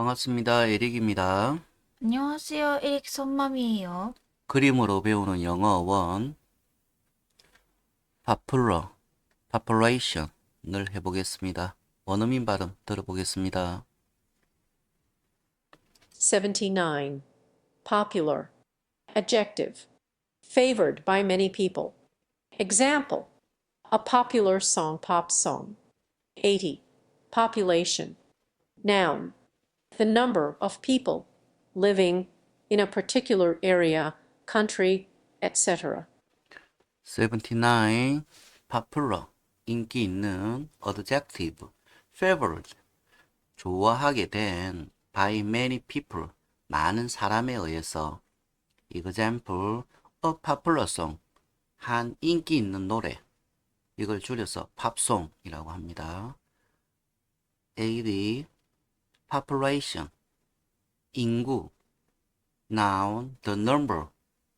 반갑습니다. 에릭입니다. 안녕하세요. 에릭 선맘이에요. 그림으로 배우는 영어 원 popular, population을 해보겠습니다. 원어민 발음 들어보겠습니다. 79. Popular. Adjective. Favored by many people. Example. A popular song pop song. 80. Population. Noun. The number of people living in a particular area, country, etc. 79. popular, 인기 있는 adjective, favored, 좋아하게 된 by many people, 많은 사람에 의해서 example, a popular song, 한 인기 있는 노래, 이걸 줄여서 팝송이라고 합니다. AD, population, 인구, noun, the number,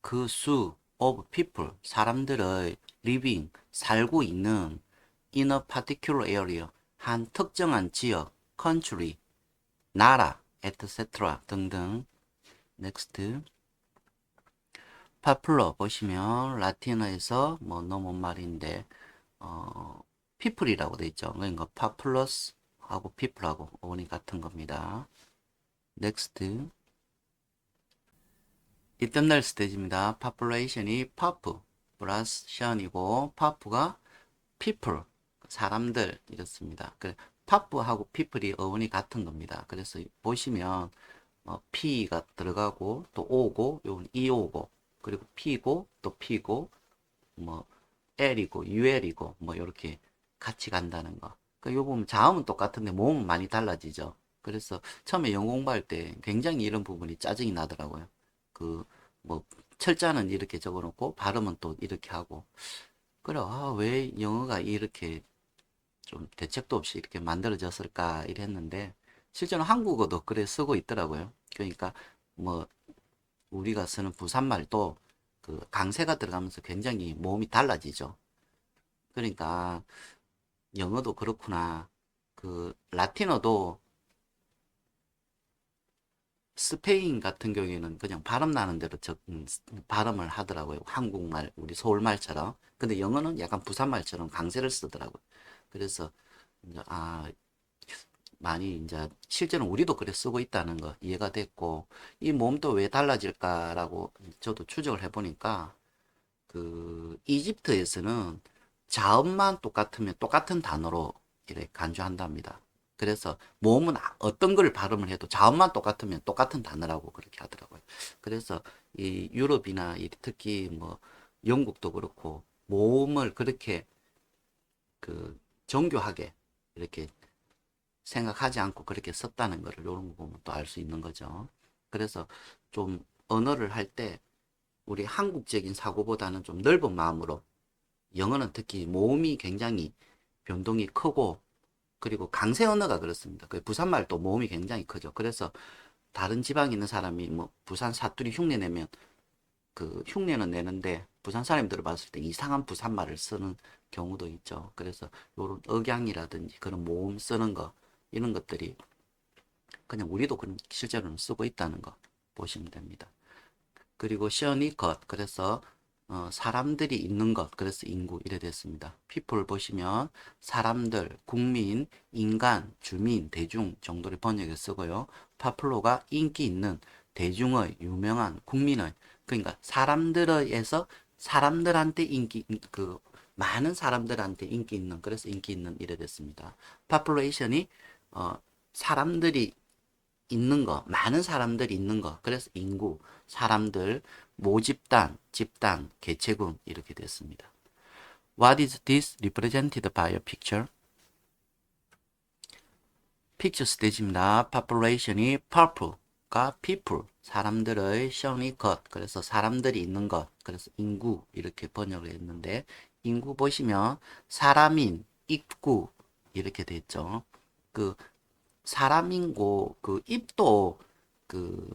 그 수, of people, 사람들의 living, 살고 있는 in a particular area, 한 특정한 지역, country, 나라, etc. 등등. next. popular 보시면 라틴어에서 뭐 넘은 말인데 어, people이라고 돼 있죠. 그러니까 populous 하고 people하고 어원이 같은 겁니다. next. 이튿날 스테이지입니다. population이 pop 플러스 션이고 pop가 people 사람들 이렇습니다. 그 pop하고 people이 어원이 같은 겁니다. 그래서 보시면 어, p가 들어가고 또 오고 요건 이오고 그리고 p고 또 p고 뭐 l이고 ul이고 뭐 이렇게 같이 간다는 거. 그요 보면 자음은 똑같은데 모음은 많이 달라지죠. 그래서 처음에 영어 공부할 때 굉장히 이런 부분이 짜증이 나더라고요. 그 뭐 철자는 이렇게 적어놓고 발음은 또 이렇게 하고 그래 아, 왜 영어가 이렇게 좀 대책도 없이 이렇게 만들어졌을까 이랬는데 실제로 한국어도 그래 쓰고 있더라고요. 그러니까 뭐 우리가 쓰는 부산말도 그 강세가 들어가면서 굉장히 모음이 달라지죠. 그러니까 영어도 그렇구나. 그 라틴어도 스페인 같은 경우에는 그냥 발음 나는 대로 적, 음, 발음을 하더라고요. 한국말, 우리 서울말처럼. 근데 영어는 약간 부산말처럼 강세를 쓰더라고요. 그래서, 아, 많이 이제, 실제로 우리도 그래 쓰고 있다는 거 이해가 됐고, 이 몸도 왜 달라질까라고 저도 추적을 해보니까, 그, 이집트에서는 자음만 똑같으면 똑같은 단어로 이렇게 간주한답니다. 그래서 모음은 아- 어떤 걸 발음을 해도 자음만 똑같으면 똑같은 단어라고 그렇게 하더라고요. 그래서 이 유럽이나 이 특히 뭐 영국도 그렇고 모음을 그렇게 그 정교하게 이렇게 생각하지 않고 그렇게 썼다는 거를 이런 거 보면 또 알 수 있는 거죠. 그래서 좀 언어를 할 때 우리 한국적인 사고보다는 좀 넓은 마음으로 영어는 특히 모음이 굉장히 변동이 크고 그리고 강세 언어가 그렇습니다. 그 부산말도 모음이 굉장히 크죠. 그래서 다른 지방에 있는 사람이 뭐 부산 사투리 흉내 내면 그 흉내는 내는데 부산 사람들을 봤을 때 이상한 부산말을 쓰는 경우도 있죠. 그래서 요런 억양이라든지 그런 모음 쓰는 거 이런 것들이 그냥 우리도 그런 실제로는 쓰고 있다는 거 보시면 됩니다. 그리고 것 그래서 어, 사람들이 있는 것 그래서 인구 이래 됐습니다. people 보시면 사람들, 국민, 인간, 주민, 대중 정도를 번역해 쓰고요. 파플로가 인기 있는 대중의 유명한 국민의 그러니까 사람들에서 사람들한테 인기 그 많은 사람들한테 인기 있는 그래서 인기 있는 이래 됐습니다. population이 어, 사람들이 있는 거, 많은 사람들이 있는 거. 그래서 인구, 사람들, 모집단, 집단, 개체군 이렇게 됐습니다. What is this represented by a picture? picture 스테이지입니다. population이 purple가 people, 사람들의 show이 것, 그래서 사람들이 있는 것, 그래서 인구 이렇게 번역을 했는데 인구 보시면 사람인, 입구 이렇게 됐죠. 그 사람인고 그 입도 그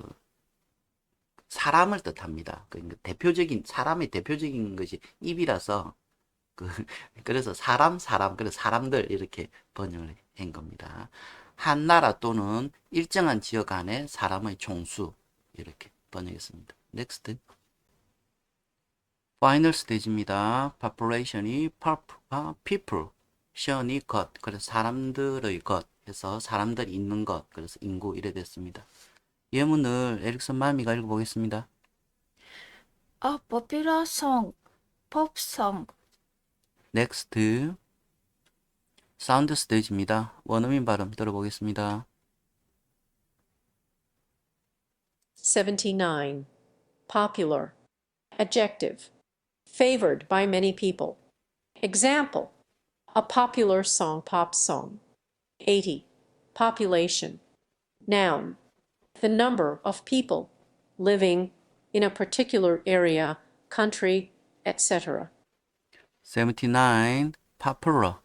사람을 뜻합니다. 그러니까 대표적인 사람의 대표적인 것이 입이라서 그 그래서 사람 사람 그래서 사람들 이렇게 번역을 한 겁니다. 한 나라 또는 일정한 지역 안에 사람의 총수 이렇게 번역했습니다. Next. 파이널 스테이지입니다. population이 pop가 people, 션이 것, 그래서 사람들의 것 해서 사람들이 있는 것, 그래서 인구 이래 됐습니다. 예문을 에릭슨 마미가 읽어보겠습니다. A popular song, pop song. Next. 사운드 스테이지입니다. 원어민 발음 들어보겠습니다. 79. Popular. Adjective. Favored by many people. Example. A popular song pop song. 80. Population. Noun. The number of people living in a particular area, country, etc. 79. Popular.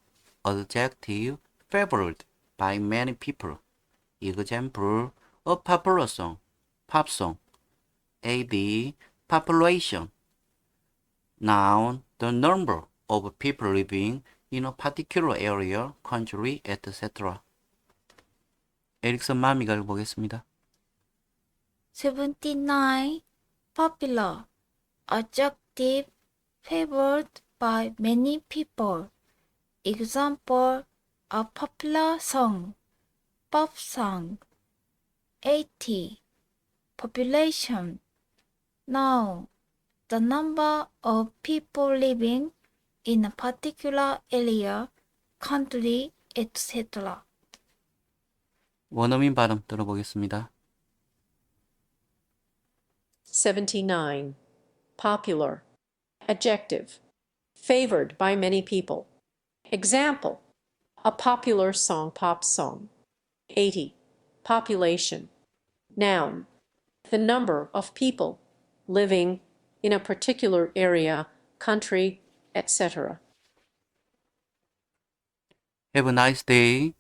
Adjective. Favored by many people. Example. A popular song. Pop song. AD. Population. Noun. The number of people living in a particular area, country, etc. 에릭슨 마미가 읽어보겠습니다. 79. Popular. Adjective. Favored by many people. Example. A popular song. Pop song. 80. Population. Now, the number of people living in a particular area, country, etc. 원어민 발음 들어보겠습니다. 79. Popular. Adjective. Favored by many people. Example. A popular song pop song. 80. Population. Noun. The number of people living in a particular area, country, etc. Have a nice day.